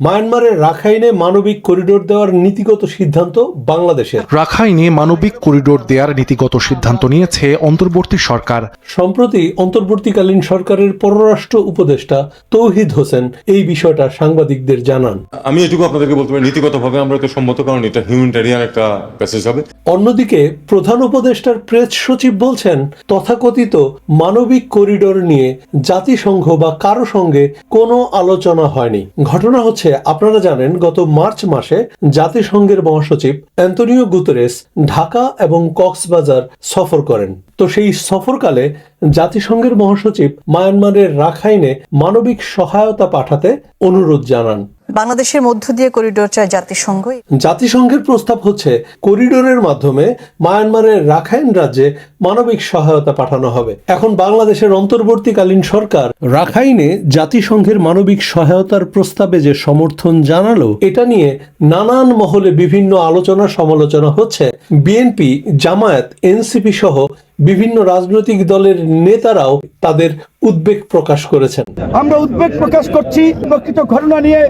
মায়ানমারের রাখাইনে মানবিক করিডোর দেওয়ার নীতিগত সিদ্ধান্ত বাংলাদেশের। রাখাইনে মানবিক করিডোর দেওয়ার নীতিগত সিদ্ধান্ত নিয়েছে অন্তর্বর্তী সরকার। সম্প্রতি অন্তর্বর্তীকালীন সরকারের পররাষ্ট্র উপদেষ্টা তৌহিদ হোসেন এই বিষয়টা সাংবাদিকদের জানান। আমি এটুকু আপনাদেরকে বলতে পারি নীতিগতভাবে আমরা তো সম্মত কারণ এটা হিউম্যানিটেরিয়ান একটা প্যাসেজ হবে। অন্যদিকে প্রধান উপদেষ্টার প্রেস সচিব বলছেন তথাকথিত মানবিক করিডোর নিয়ে জাতিসংঘ বা কারও সঙ্গে কোনো আলোচনা হয়নি। ঘটনা হচ্ছে আপনারা জানেন, গত মার্চ মাসে জাতিসংঘের মহাসচিব অ্যান্তনিও গুতরেস ঢাকা এবং কক্সবাজার সফর করেন। তো সেই সফরকালে জাতিসংঘের মহাসচিব মায়ানমারের রাখাইনে মানবিক সহায়তা পাঠাতে অনুরোধ জানান। বাংলাদেশের মধ্য দিয়ে করিডোর চায় জাতিসংঘ। জাতিসংঘের প্রস্তাব হচ্ছে করিডোরের মাধ্যমে মায়ানমারের রাখাইন রাজ্যে মানবিক সহায়তা পাঠানো হবে। এখন বাংলাদেশের অন্তর্বর্তীকালীন সরকার রাখাইনে জাতিসংঘের মানবিক সহায়তার প্রস্তাবে যে সমর্থন জানালো এটা নিয়ে নানান মহলে বিভিন্ন আলোচনা সমালোচনা হচ্ছে। বিএনপি জামায়াত এনসিপি সহ বিভিন্ন রাজনৈতিক দলের নেতারাও তাদের উদ্বেগ প্রকাশ করেছেন। আমরা উদ্বেগ প্রকাশ করছি। প্রকৃত ঘটনা নিয়ে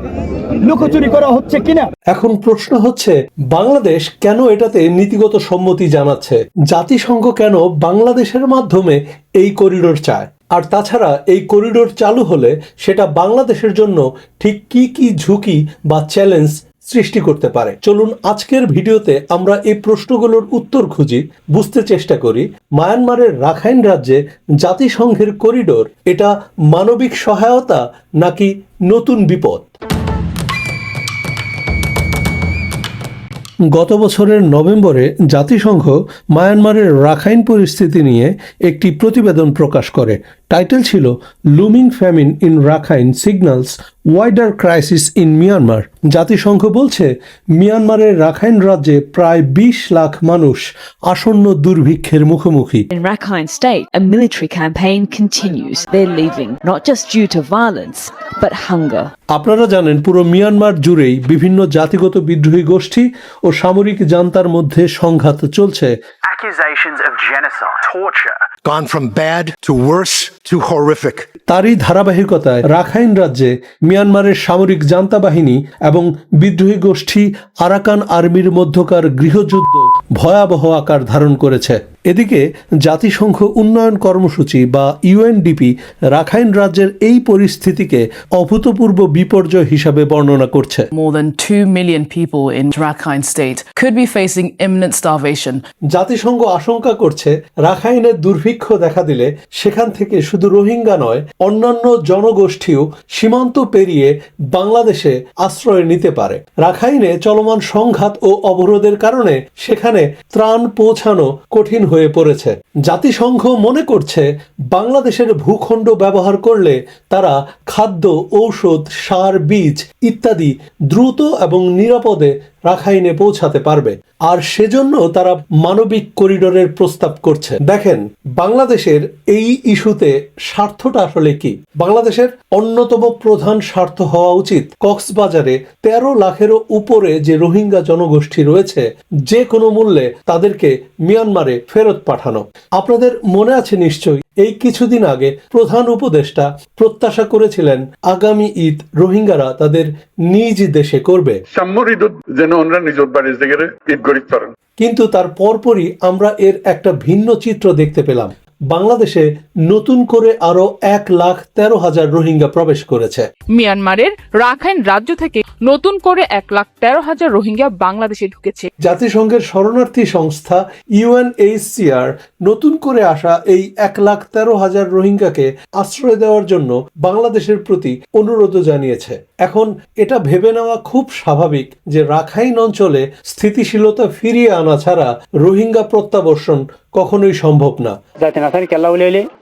লুকোচুরি করা হচ্ছে কিনা? এখন প্রশ্ন হচ্ছে, বাংলাদেশ কেন এটাতে নীতিগত সম্মতি জানাচ্ছে? জাতিসংঘ কেন বাংলাদেশের মাধ্যমে এই করিডোর চায়? আর তাছাড়া এই করিডোর চালু হলে সেটা বাংলাদেশের জন্য ঠিক কি কি ঝুঁকি বা চ্যালেঞ্জ সৃষ্টি করতে পারে? চলুন আজকের ভিডিওতে আমরা এই প্রশ্নগুলোর উত্তর খুঁজি, বুঝতে চেষ্টা করি। মায়ানমারের রাখাইন রাজ্যে জাতিসংঘের করিডোর, এটা মানবিক সহায়তা নাকি নতুন বিপদ? গত বছরের নভেম্বরে জাতিসংঘ মায়ানমারের রাখাইন পরিস্থিতি নিয়ে একটি প্রতিবেদন প্রকাশ করে। টাইটেল ছিল looming famine in Rakhine signals wider crisis in Myanmar জাতিসংঘ বলছে মিয়ানমারের রাখাইন রাজ্যে প্রায় বিশ লাখ মানুষ আসন্ন দুর্ভিক্ষের মুখোমুখি In Rakhine State, a military campaign continues. They're leaving, not just due to violence, but hunger. আপনারা জানেন পুরো মিয়ানমার জুড়েই বিভিন্ন জাতিগত বিদ্রোহী গোষ্ঠী ও সামরিক জান্তার মধ্যে সংঘাত চলছে accusations of genocide, torture, gone from bad to worse to horrific. তারই ধারাবাহিকতায় রাখাইন রাজ্যে মিয়ানমারের সামরিক জান্তা বাহিনী এবং বিদ্রোহী গোষ্ঠী আরাকান আর্মির মধ্যকার গৃহযুদ্ধ ভয়াবহ আকার ধারণ করেছে। এদিকে জাতিসংঘ উন্নয়ন কর্মসূচি বা ইউএনডিপি রাখাইন রাজ্যের এই পরিস্থিতিকে অভূতপূর্ব বিপর্যয় হিসাবে বর্ণনা করছে। More than 2 million people in Rakhine State could be facing জাতিসংঘ আশঙ্কা করছে রাখাইনের দুর্ভিক্ষ দেখা দিলে সেখান থেকে শুধু রোহিঙ্গা নয়, অন্যান্য জনগোষ্ঠীও সীমান্ত পেরিয়ে বাংলাদেশে আশ্রয় নিতে পারে। রাখাইনে চলমান সংঘাত ও অবরোধের কারণে সেখানে ত্রাণ পৌঁছানো কঠিন হয়ে পড়েছে। জাতিসংঘ মনে করছে, বাংলাদেশের ভূখণ্ড ব্যবহার করলে তারা খাদ্য, ঔষধ, সার, বীজ ইত্যাদি দ্রুত এবং নিরাপদে রাখাইনে পৌঁছাতে পারবে। আর সেজন্য তারা মানবিক করিডোরের প্রস্তাব করছে। দেখেন, বাংলাদেশের এই ইস্যুতে স্বার্থটা আসলে কি? বাংলাদেশের অন্যতম প্রধান স্বার্থ হওয়া উচিত কক্সবাজারে তেরো লাখেরও উপরে যে রোহিঙ্গা জনগোষ্ঠী রয়েছে, যে কোনো মূল্যে তাদেরকে মিয়ানমারে ফেরত পাঠানো। আপনাদের মনে আছে নিশ্চয়ই এই কিছুদিন আগে প্রধান উপদেষ্টা প্রত্যাশা করেছিলেন আগামী ঈদ রোহিঙ্গারা তাদের নিজ দেশে করবে। যেন ওনরা নিজের বাড়ির ঈদ গরিব করেন। কিন্তু তার পরপরই আমরা এর একটা ভিন্ন চিত্র দেখতে পেলাম। বাংলাদেশে নতুন করে আরও এক লাখ তেরো হাজার রোহিঙ্গা প্রবেশ করেছে। মিয়ানমারের রাখাইন রাজ্য থেকে নতুন করে এক লাখ তেরো হাজার রোহিঙ্গা বাংলাদেশে ঢুকেছে। জাতিসংঘের শরণার্থী সংস্থা ইউএনএইচসিআর নতুন করে আসা এই এক লাখ তেরো হাজার রোহিঙ্গাকে আশ্রয় দেওয়ার জন্য বাংলাদেশের প্রতি অনুরোধ জানিয়েছে। এখন এটা ভেবে নেওয়া খুব স্বাভাবিক যে রাখাইন অঞ্চলে স্থিতিশীলতা ফিরিয়ে আনা ছাড়া রোহিঙ্গা প্রত্যাবর্ষণ কখনোই সম্ভব না।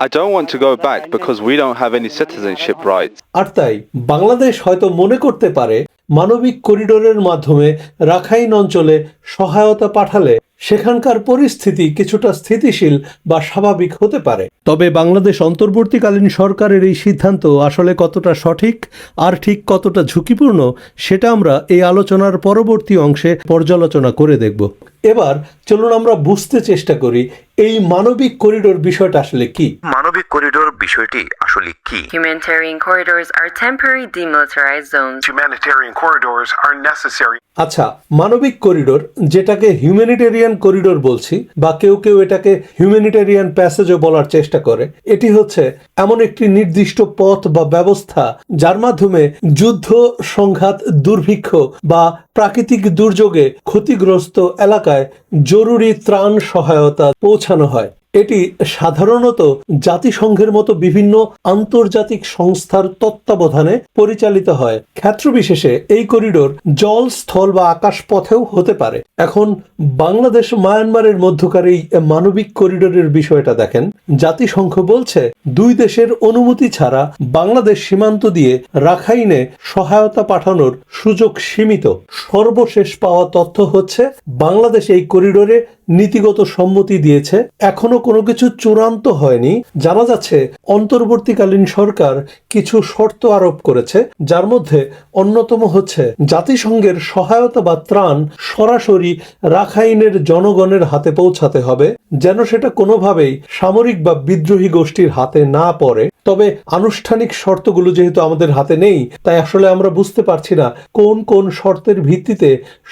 I don't want to go back because we don't have any citizenship rights. আর তাই বাংলাদেশ হয়তো মনে করতে পারে মানবিক করিডোরের মাধ্যমে রাখাইন অঞ্চলে সহায়তা পাঠালে সেখানকার পরিস্থিতি কিছুটা স্থিতিশীল বা স্বাভাবিক হতে পারে। তবে বাংলাদেশ অন্তর্বর্তীকালীন সরকারের এই সিদ্ধান্ত আসলে কতটা সঠিক আর ঠিক কতটা ঝুঁকিপূর্ণ সেটা আমরা এই আলোচনার পরবর্তী অংশে পর্যালোচনা করে দেখব। এবার চলুন আমরা বুঝতে চেষ্টা করি এই মানবিক করিডোর বিষয়টা আসলে কি? মানবিক করিডোর বিষয়টি আসলে কি? Humanitarian corridors are temporary demilitarized zones. Humanitarian corridors are necessary. আচ্ছা মানবিক করিডোর যেটাকে হিউম্যানিটেরিয়ান করিডোর বলছি বা কেউ কেউ এটাকে হিউম্যানিটেরিয়ান প্যাসেজও বলার চেষ্টা করে এটি হচ্ছে এমন একটি নির্দিষ্ট পথ বা ব্যবস্থা যার মাধ্যমে যুদ্ধ সংঘাত দুর্ভিক্ষ বা প্রাকৃতিক দুর্যোগে ক্ষতিগ্রস্ত এলাকায় জরুরি ত্রাণ সহায়তা পৌঁছানো হয়। এটি সাধারণত জাতিসংঘের মতো বিভিন্ন আন্তর্জাতিক সংস্থার তত্ত্বাবধানে পরিচালিত হয়। ক্ষেত্রবিশেষে এই করিডোর জল স্থল বা আকাশ পথেও হতে পারে। এখন বাংলাদেশ মায়ানমারের মধ্যকার এই মানবিক করিডোরের বিষয়টা দেখেন। জাতিসংঘ বলছে, দুই দেশের অনুমতি ছাড়া বাংলাদেশ সীমান্ত দিয়ে রাখাইনে সহায়তা পাঠানোর সুযোগ সীমিত। সর্বশেষ পাওয়া তথ্য হচ্ছে, বাংলাদেশ এই করিডোরে নীতিগত সম্মতি দিয়েছে। এখনও কোনো কিছু চূড়ান্ত হয়নি। জানা যাচ্ছে, অন্তর্বর্তীকালীন সরকার কিছু শর্ত আরোপ করেছে, যার মধ্যে অন্যতম হচ্ছে, জাতিসংঘের সহায়তা বা ত্রাণ সরাসরি রাখাইনের জনগণের হাতে পৌঁছাতে হবে, যেন সেটা কোনোভাবেই সামরিক বা বিদ্রোহী গোষ্ঠীর হাতে না পড়ে। তবে আনুষ্ঠানিক শর্তগুলো যেহেতু আমাদের হাতে নেই, তাই আসলে আমরা বুঝতে পারছি না কোন কোন শর্তের ভিত্তিতে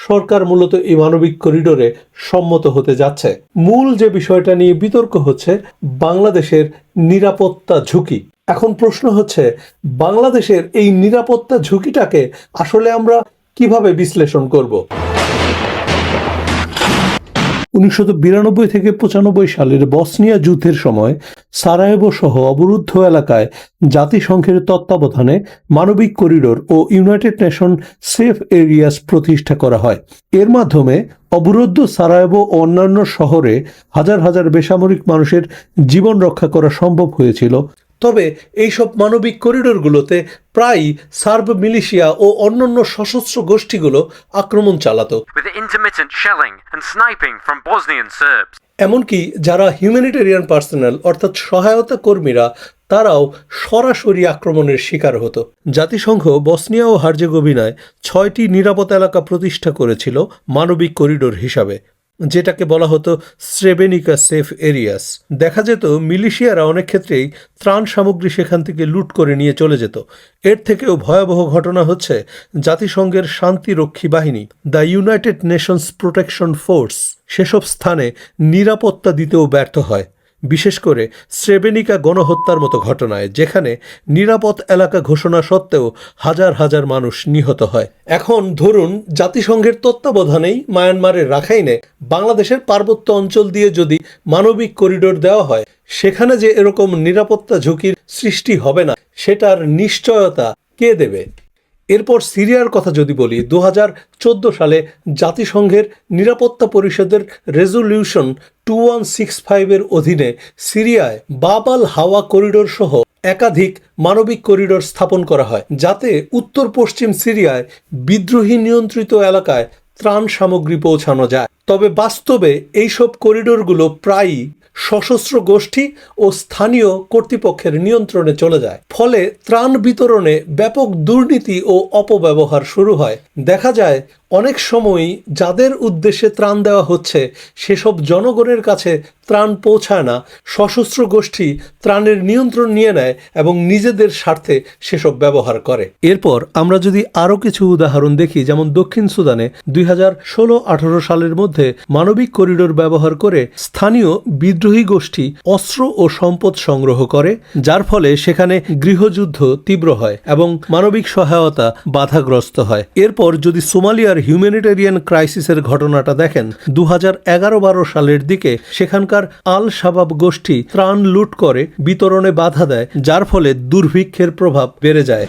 সরকার মূলত এই মানবিক করিডোরে সম্মত হতে যাচ্ছে। মূল যে বিষয়টা নিয়ে বিতর্ক হচ্ছে, বাংলাদেশের নিরাপত্তা ঝুঁকি। এখন প্রশ্ন হচ্ছে, বাংলাদেশের এই নিরাপত্তা ঝুঁকিটাকে আসলে আমরা কীভাবে বিশ্লেষণ করব? উনিশশো বিরানব্বই থেকে পঁচানব্বই সালের বসনিয়া যুদ্ধের সময় সারায়েভো সহ অবরুদ্ধ এলাকায় জাতিসংঘের তত্ত্বাবধানে মানবিক করিডোর ও ইউনাইটেড নেশন সেফ এরিয়াস প্রতিষ্ঠা করা হয়। এর মাধ্যমে অবরুদ্ধ সারায়েভো ও অন্যান্য শহরে হাজার হাজার বেসামরিক মানুষের জীবন রক্ষা করা সম্ভব হয়েছিল। তবে এইসব মানবিক করিডোরগুলোতে প্রায়ই সার্ব মিলিশিয়া ও অন্যান্য সশস্ত্র গোষ্ঠীগুলো আক্রমণ চালাতো. এমনকি যারা হিউম্যানিটেরিয়ান পার্সোনাল অর্থাৎ সহায়তা কর্মীরা তারাও সরাসরি আক্রমণের শিকার হতো। জাতিসংঘ বসনিয়া ও হার্জেগোভিনায় ছয়টি নিরাপদ এলাকা প্রতিষ্ঠা করেছিল মানবিক করিডোর হিসাবে। যেটাকে বলা হতো স্রেবেনিকা সেফ এরিয়াস দেখা যেত মিলিশিয়ারা অনেক ক্ষেত্রেই ত্রাণ সামগ্রী সেখান থেকে লুট করে নিয়ে চলে যেত। এর থেকেও ভয়াবহ ঘটনা হচ্ছে জাতিসংঘের শান্তিরক্ষী বাহিনী, the united nations protection force, সেসব স্থানে নিরাপত্তা দিতেও ব্যর্থ হয়। বিশেষ করে শ্রেবেনিকা গণহত্যার মতো ঘটনায়, যেখানে নিরাপদ এলাকা ঘোষণা সত্ত্বেও হাজার হাজার মানুষ নিহত হয়। এখন ধরুন, জাতিসংঘের তত্ত্বাবধানেই মায়ানমারের রাখাইনে বাংলাদেশের পার্বত্য অঞ্চল দিয়ে যদি মানবিক করিডোর দেওয়া হয়, সেখানে যে এরকম নিরাপত্তা ঝুঁকির সৃষ্টি হবে না, সেটার নিশ্চয়তা কে দেবে? এরপর সিরিয়ার কথা যদি বলি দু হাজার চোদ্দ সালে জাতিসংঘের নিরাপত্তা পরিষদের রেজলিউশন টু ওয়ান সিক্স ফাইভের অধীনে সিরিয়ায় বাবাল হাওয়া করিডোর সহ একাধিক মানবিক করিডোর স্থাপন করা হয়, যাতে উত্তর পশ্চিম সিরিয়ায় বিদ্রোহী নিয়ন্ত্রিত এলাকায় ত্রাণ সামগ্রী পৌঁছানো যায়। তবে বাস্তবে এইসব করিডোরগুলো প্রায়ই সশস্ত্র গোষ্ঠী ও স্থানীয় কর্তৃপক্ষের নিয়ন্ত্রণে চলে যায়। ফলে ত্রাণ বিতরণে ব্যাপক দুর্নীতি ও অপব্যবহার শুরু হয়। দেখা যায়, অনেক সময়ই যাদের উদ্দেশ্যে ত্রাণ দেওয়া হচ্ছে, সেসব জনগণের কাছে ত্রাণ পৌঁছায় না। সশস্ত্র গোষ্ঠী ত্রাণের নিয়ন্ত্রণ নিয়ে নেয় এবং নিজেদের স্বার্থে সেসব ব্যবহার করে। এরপর আমরা যদি আরও কিছু উদাহরণ দেখি, যেমন দক্ষিণ সুদানে দুই হাজার ষোলো সালের মধ্যে মানবিক করিডোর ব্যবহার করে স্থানীয় বিদ্রোহী গোষ্ঠী অস্ত্র ও সম্পদ সংগ্রহ করে, যার ফলে সেখানে গৃহযুদ্ধ তীব্র হয় এবং মানবিক সহায়তা বাধাগ্রস্ত হয়। এরপর যদি সোমালিয়ার হিউম্যানিটেরিয়ান ক্রাইসিসের ঘটনাটা দেখেন দু হাজার এগারো বারো সালের দিকে সেখানকার আল শাবাব গোষ্ঠী ত্রাণ লুট করে বিতরণে বাধা দেয়, যার ফলে দুর্ভিক্ষের প্রভাব বেড়ে যায়।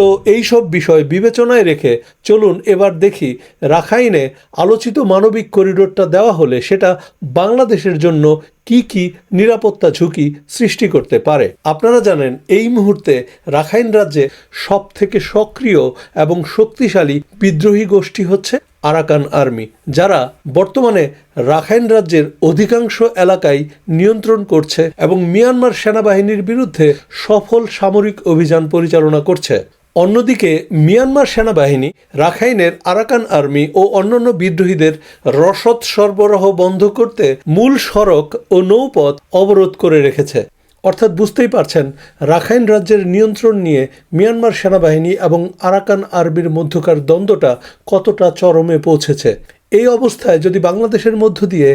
তো এই সব বিষয় বিবেচনায় রেখে চলুন এবার দেখি রাখাইনে আলোচিত মানবিক করিডোরটা দেওয়া হলে সেটা বাংলাদেশের জন্য কি কি নিরাপত্তা ঝুঁকি সৃষ্টি করতে পারে। আপনারা জানেন, এই মুহূর্তে রাখাইন রাজ্যে সব থেকে সক্রিয় এবং শক্তিশালী বিদ্রোহী গোষ্ঠী হচ্ছে আরাকান আর্মি, যারা বর্তমানে রাখাইন রাজ্যের অধিকাংশ এলাকায় নিয়ন্ত্রণ করছে এবং মিয়ানমার সেনাবাহিনীর বিরুদ্ধে সফল সামরিক অভিযান পরিচালনা করছে। অন্যদিকে মিয়ানমার সেনাবাহিনী, রাখাইনের আরাকান আর্মি ও অন্যান্য বিদ্রোহীদের রসদ সরবরাহ বন্ধ করতে মূল সড়ক ও নৌপথ অবরোধ করে রেখেছে। অর্থাৎ বুঝতেই পারছেন, রাখাইন রাজ্যের নিয়ন্ত্রণ নিয়ে মিয়ানমার সেনাবাহিনী এবং আরাকান আর্মির মধ্যকার দ্বন্দ্বটা কতটা চরমে পৌঁছেছে। এই অবস্থায় যদি বাংলাদেশের মধ্য দিয়ে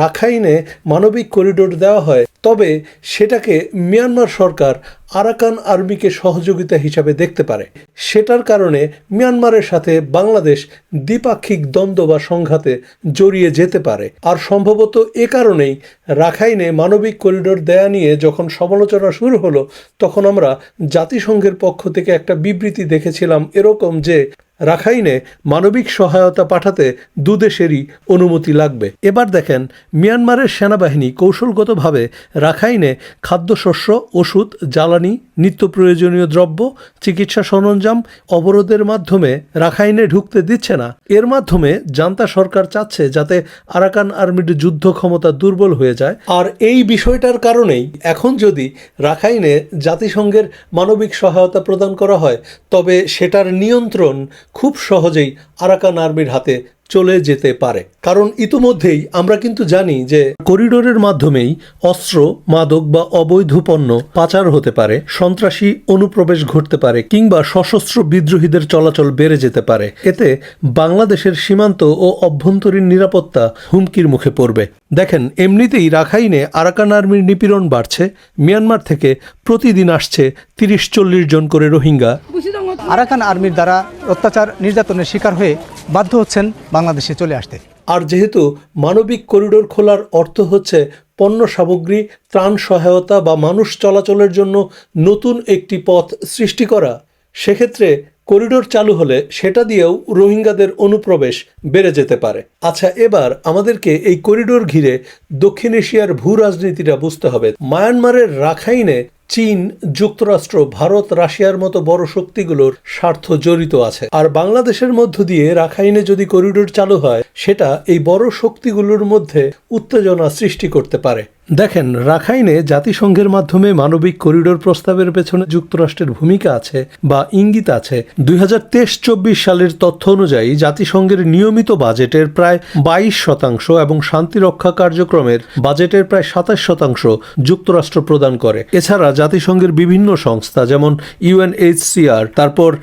রাখাইনে মানবিক করিডোর দেওয়া হয় তবে সেটাকে মিয়ানমার সরকার আরাকান আর্মিকে সহযোগিতা হিসাবে দেখতে পারে। সেটার কারণে মিয়ানমারের সাথে বাংলাদেশ দ্বিপাক্ষিক দ্বন্দ্ব বা সংঘাতে জড়িয়ে যেতে পারে। আর সম্ভবত এ কারণেই রাখাইনে মানবিক করিডোর দেয়া নিয়ে যখন সমালোচনা শুরু হলো, তখন আমরা জাতিসংঘের পক্ষ থেকে একটা বিবৃতি দেখেছিলাম এরকম যে রাখাইনে মানবিক সহায়তা পাঠাতে দুদেশেরই অনুমতি লাগবে। এবার দেখেন, মিয়ানমারের সেনাবাহিনী কৌশলগতভাবে রাখাইনে খাদ্যশস্য, ওষুধ, জ্বালানি, নিত্য প্রয়োজনীয় দ্রব্য, চিকিৎসা সরঞ্জাম অবরোধের মাধ্যমে রাখাইনে ঢুকতে দিচ্ছে না। এর মাধ্যমে জান্তা সরকার চাচ্ছে যাতে আরাকান আর্মির যুদ্ধ ক্ষমতা দুর্বল হয়ে যায়। আর এই বিষয়টার কারণেই এখন যদি রাখাইনে জাতিসংঘের মানবিক সহায়তা প্রদান করা হয়, তবে সেটার নিয়ন্ত্রণ খুব সহজেই আরাকান আর্মির হাতে চলে যেতে পারে। কারণ ইতোমধ্যেই আমরা কিন্তু জানি যে করিডোরের মাধ্যমেই অস্ত্র, মাদক বা অবৈধ পণ্য পাচার হতে পারে, সন্ত্রাসী অনুপ্রবেশ ঘটতে পারে কিংবা সশস্ত্র বিদ্রোহীদের চলাচল বেড়ে যেতে পারে। এতে বাংলাদেশের সীমান্ত ও অভ্যন্তরীণ নিরাপত্তা হুমকির মুখে পড়বে। দেখেন, এমনিতেই রাখাইনে আরাকান আর্মির নিপীড়ন বাড়ছে। মিয়ানমার থেকে প্রতিদিন আসছে তিরিশ চল্লিশ জন করে রোহিঙ্গা। আরাকান আর্মির দ্বারা অত্যাচার, নির্যাতনের শিকার হয়ে বাধ্য হচ্ছেন বাংলাদেশে চলে আসতে। আর যেহেতু মানবিক করিডোর খোলার অর্থ হচ্ছে পণ্য সামগ্রী, ত্রাণ সহায়তা বা মানুষ চলাচলের জন্য নতুন একটি পথ সৃষ্টি করা, সেক্ষেত্রে করিডোর চালু হলে সেটা দিয়েও রোহিঙ্গাদের অনুপ্রবেশ বেড়ে যেতে পারে। আচ্ছা এবার আমাদেরকে এই করিডোর ঘিরে দক্ষিণ এশিয়ার ভূ রাজনীতিটা বুঝতে হবে। মায়ানমারের রাখাইনে চীন, যুক্তরাষ্ট্র, ভারত, রাশিয়ার মতো বড় শক্তিগুলোর স্বার্থ জড়িত আছে। আর বাংলাদেশের মধ্য দিয়ে রাখাইনে যদি করিডোর চালু হয়, সেটা এই বড় শক্তিগুলোর মধ্যে উত্তেজনা সৃষ্টি করতে পারে। দেখেন, রাখাইনে জাতিসংঘের মাধ্যমে মানবিক করিডোর প্রস্তাবের পেছনে যুক্তরাষ্ট্রের ভূমিকা আছে বা ইঙ্গিত আছে। দুই হাজার তেইশ চব্বিশ সালের তথ্য অনুযায়ী জাতিসংঘের নিয়মিত বাজেটের প্রায় বাইশ শতাংশ এবং শান্তিরক্ষা কার্যক্রমের বাজেটের প্রায় সাতাশ শতাংশ যুক্তরাষ্ট্র প্রদান করে। এছাড়া জাতিসংঘের বিভিন্ন সংস্থা যেমন ইউএনএইচসিআর, তারপর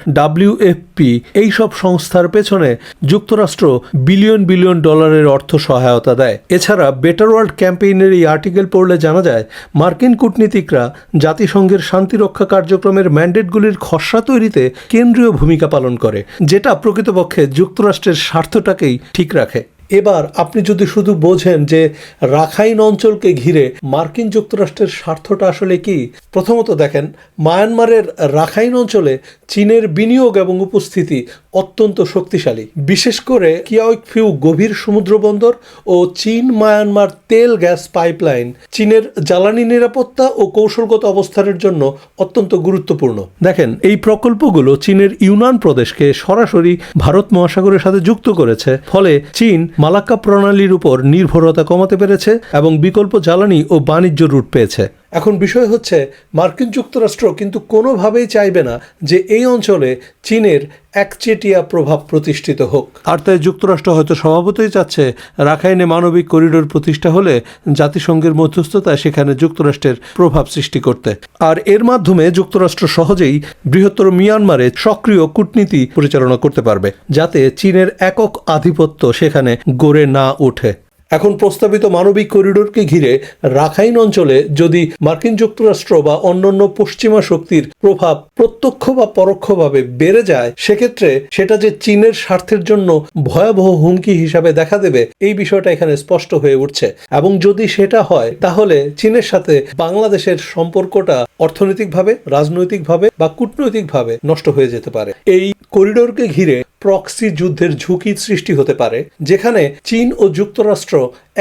ডাব্লিউএফপি এই সব সংস্থার পেছনে যুক্তরাষ্ট্র বিলিয়ন বিলিয়ন ডলারের অর্থ সহায়তা দেয়। এছাড়া বেটার ওয়ার্ল্ড ক্যাম্পেইনের এই আর্টিকেল পড়লে জানা যায়, মার্কিন কূটনীতিকরা জাতিসংঘের শান্তিরক্ষা কার্যক্রমের ম্যান্ডেটগুলির খসড়া তৈরিতে কেন্দ্রীয় ভূমিকা পালন করে, যেটা প্রকৃতপক্ষে যুক্তরাষ্ট্রের স্বার্থটাকেই ঠিক রাখে। এবার আপনি যদি শুধু বোঝেন যে রাখাইন অঞ্চলকে ঘিরে মার্কিন যুক্তরাষ্ট্রের স্বার্থটা আসলে কি, প্রথমত দেখেন, মায়ানমারের রাখাইন অঞ্চলে চীনের বিনিয়োগ এবং উপস্থিতি অত্যন্ত শক্তিশালী। বিশেষ করে কিয়াউকফিউ গভীর সমুদ্র বন্দর ও চীন মায়ানমার তেল গ্যাস পাইপলাইন চীনের জ্বালানি নিরাপত্তা ও কৌশলগত অবস্থানের জন্য অত্যন্ত গুরুত্বপূর্ণ। দেখেন, এই প্রকল্পগুলো চীনের ইউনান প্রদেশকে সরাসরি ভারত মহাসাগরের সাথে যুক্ত করেছে। ফলে চীন মালাক্কা প্রণালীর উপর নির্ভরতা কমাতে পেরেছে এবং বিকল্প জ্বালানি ও বাণিজ্য রুট পেয়েছে। এখন বিষয় হচ্ছে, মার্কিন যুক্তরাষ্ট্র কিন্তু কোনোভাবেই চাইবে না যে এই অঞ্চলে চীনের একচেটিয়া প্রভাব প্রতিষ্ঠিত হোক। আর তাই যুক্তরাষ্ট্র হয়তো স্বভাবতই চাচ্ছে রাখাইনে মানবিক করিডোর প্রতিষ্ঠা হলে জাতিসংঘের মধ্যস্থতায় সেখানে যুক্তরাষ্ট্রের প্রভাব সৃষ্টি করতে। আর এর মাধ্যমে যুক্তরাষ্ট্র সহজেই বৃহত্তর মিয়ানমারে সক্রিয় কূটনীতি পরিচালনা করতে পারবে, যাতে চীনের একক আধিপত্য সেখানে গড়ে না ওঠে। এখন প্রস্তাবিত মানবিক করিডোরকে ঘিরে রাখাইন অঞ্চলে যদি মার্কিন যুক্তরাষ্ট্র বা অন্যান্য পশ্চিমা শক্তির প্রভাব প্রত্যক্ষ বা পরোক্ষভাবে বেড়ে যায়, সেক্ষেত্রে সেটা যে চীনের স্বার্থের জন্য ভয়াবহ হুমকি হিসাবে দেখা দেবে, এই বিষয়টা এখানে স্পষ্ট হয়ে উঠছে। এবং যদি সেটা হয়, তাহলে চীনের সাথে বাংলাদেশের সম্পর্কটা অর্থনৈতিকভাবে, রাজনৈতিকভাবে বা কূটনৈতিকভাবে নষ্ট হয়ে যেতে পারে। এই করিডোরকে ঘিরে প্রক্সি যুদ্ধের ঝুঁকি সৃষ্টি হতে পারে, যেখানে চীন ও যুক্তরাষ্ট্র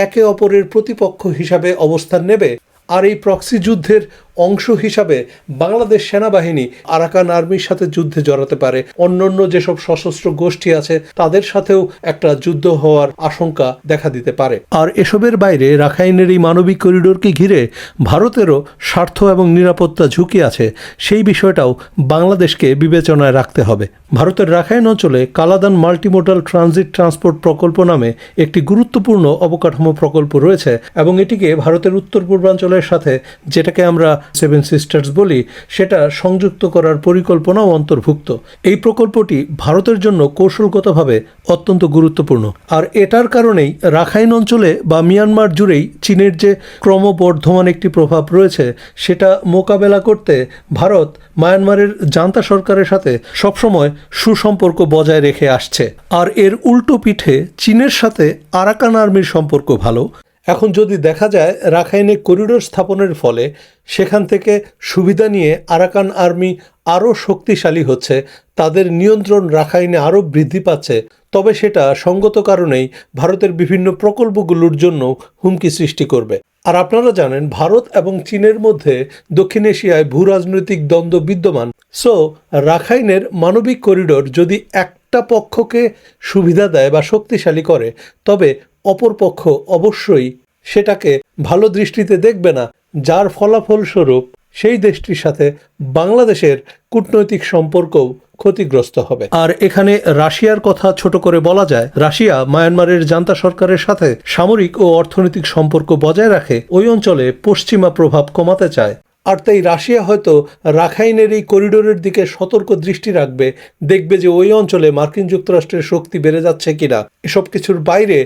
একে অপরের প্রতিপক্ষ হিসাবে অবস্থান নেবে, আর এই প্রক্সি যুদ্ধের অংশ হিসাবে বাংলাদেশ সেনাবাহিনী আরাকান আর্মির সাথে যুদ্ধে জড়াতে পারে। অন্যান্য যেসব সশস্ত্র গোষ্ঠী আছে, তাদের সাথেও একটা যুদ্ধ হওয়ার আশঙ্কা দেখা দিতে পারে। আর এসবের বাইরে রাখাইনের এই মানবিক করিডোরকে ঘিরে ভারতেরও স্বার্থ এবং নিরাপত্তা ঝুঁকি আছে, সেই বিষয়টাও বাংলাদেশকে বিবেচনায় রাখতে হবে। ভারতের রাখাইন অঞ্চলে কালাদান মাল্টিমোডাল ট্রানজিট ট্রান্সপোর্ট প্রকল্প নামে একটি গুরুত্বপূর্ণ অবকাঠামো প্রকল্প রয়েছে এবং এটিকে ভারতের উত্তর পূর্বাঞ্চলের সাথে, যেটাকে আমরা সেভেন সিস্টার্স বলি, সেটা সংযুক্ত করার পরিকল্পনাও অন্তর্ভুক্ত। এই প্রকল্পটি ভারতের জন্য কৌশলগতভাবে অত্যন্ত গুরুত্বপূর্ণ। আর এটার কারণেই রাখাইন অঞ্চলে বা মিয়ানমার জুড়েই চীনের যে ক্রমবর্ধমান একটি প্রভাব রয়েছে, সেটা মোকাবেলা করতে ভারত মায়ানমারের জান্তা সরকারের সাথে সবসময় সুসম্পর্ক বজায় রেখে আসছে। আর এর উল্টো পিঠে চীনের সাথে আরাকান আর্মির সম্পর্ক ভালো এখন যদি দেখা যায়, রাখাইনে করিডোর স্থাপনের ফলে সেখান থেকে সুবিধা নিয়ে আরাকান আর্মি আরও শক্তিশালী হচ্ছে, তাদের নিয়ন্ত্রণ রাখাইনে আরও বৃদ্ধি পাচ্ছে, তবে সেটা সঙ্গত কারণেই ভারতের বিভিন্ন প্রকল্পগুলোর জন্য হুমকি সৃষ্টি করবে। আর আপনারা জানেন, ভারত এবং চীনের মধ্যে দক্ষিণ এশিয়ায় ভূ রাজনৈতিক দ্বন্দ্ব বিদ্যমান। সো রাখাইনের মানবিক করিডোর যদি একটা পক্ষকে সুবিধা দেয় বা শক্তিশালী করে, তবে অপর পক্ষ অবশ্যই সেটাকে ভালো দৃষ্টিতে দেখবে না, যার ফলাফল স্বরূপ সেই দেশটির সাথে বাংলাদেশের কূটনৈতিক সম্পর্কও ক্ষতিগ্রস্ত হবে। আর এখানে রাশিয়ার কথা ছোট করে বলা যায়, রাশিয়া মায়ানমারের জান্তা সরকারের সাথে সামরিক ও অর্থনৈতিক সম্পর্ক বজায় রাখে, ওই অঞ্চলে পশ্চিমা প্রভাব কমাতে চায়। আর তাই রাশিয়া হয়তো রাখাইনের এই করিডোরের দিকে সতর্ক দৃষ্টি রাখবে, দেখবে যে ওই অঞ্চলে মার্কিন যুক্তরাষ্ট্রের শক্তি বেড়ে যাচ্ছে কিনা। এসব কিছুর বাইরে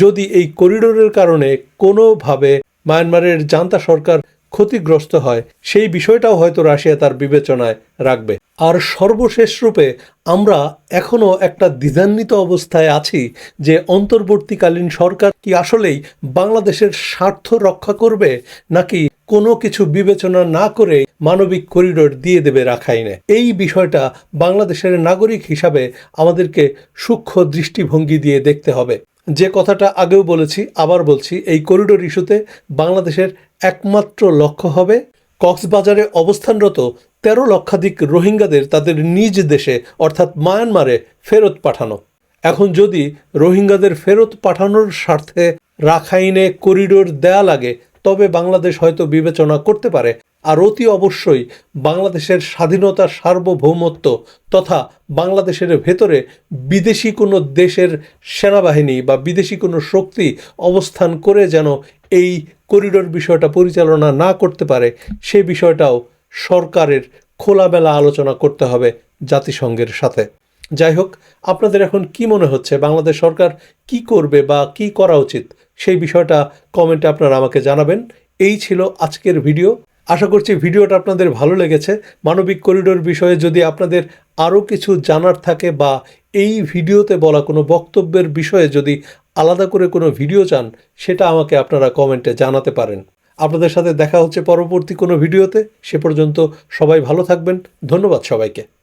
যদি এই করিডোরের কারণে কোনোভাবে মায়ানমারের জান্তা সরকার ক্ষতিগ্রস্ত হয়, সেই বিষয়টাও হয়তো রাশিয়া তার বিবেচনায় রাখবে। আর সর্বশেষ রূপে আমরা এখনও একটা দ্বিধান্বিত অবস্থায় আছি যে অন্তর্বর্তীকালীন সরকার কি আসলেই বাংলাদেশের স্বার্থ রক্ষা করবে, নাকি কোনো কিছু বিবেচনা না করে মানবিক করিডোর দিয়ে দেবে রাখাইনে। এই বিষয়টা বাংলাদেশের নাগরিক হিসাবে আমাদেরকে সূক্ষ্ম দৃষ্টিভঙ্গি দিয়ে দেখতে হবে। যে কথাটা আগেও বলেছি, আবার বলছি, এই করিডোর ইস্যুতে বাংলাদেশের একমাত্র লক্ষ্য হবে কক্সবাজারে অবস্থানরত তেরো লক্ষাধিক রোহিঙ্গাদের তাদের নিজ দেশে, অর্থাৎ মায়ানমারে, ফেরত পাঠানো। এখন যদি রোহিঙ্গাদের ফেরত পাঠানোর স্বার্থে রাখাইনে করিডোর দেয়া লাগে তবে বাংলাদেশ হয়তো বিবেচনা করতে পারে। আর অতি অবশ্যই বাংলাদেশের স্বাধীনতা, সার্বভৌমত্ব তথা বাংলাদেশের ভেতরে বিদেশি কোনো দেশের সেনাবাহিনী বা বিদেশি কোনো শক্তি অবস্থান করে যেন এই করিডোর বিষয়টা পরিচালনা না করতে পারে, সে বিষয়টাও সরকারের খোলামেলা আলোচনা করতে হবে জাতিসংঘের সাথে। যাই হোক, আপনাদের এখন কি মনে হচ্ছে? বাংলাদেশ সরকার কি করবে বা কি করা উচিত? সেই বিষয়টা কমেন্টে আপনারা আমাকে জানাবেন। এই ছিল আজকের ভিডিও। আশা করছি ভিডিওটা আপনাদের ভালো লেগেছে। মানবিক করিডোর বিষয়ে যদি আপনাদের আরও কিছু জানার থাকে বা এই ভিডিওতে বলা কোনো বক্তব্যের বিষয়ে যদি আলাদা করে কোনো ভিডিও চান, সেটা আমাকে আপনারা কমেন্টে জানাতে পারেন। আপনাদের সাথে দেখা হচ্ছে পরবর্তী কোনো ভিডিওতে। সে পর্যন্ত সবাই ভালো থাকবেন। ধন্যবাদ সবাইকে।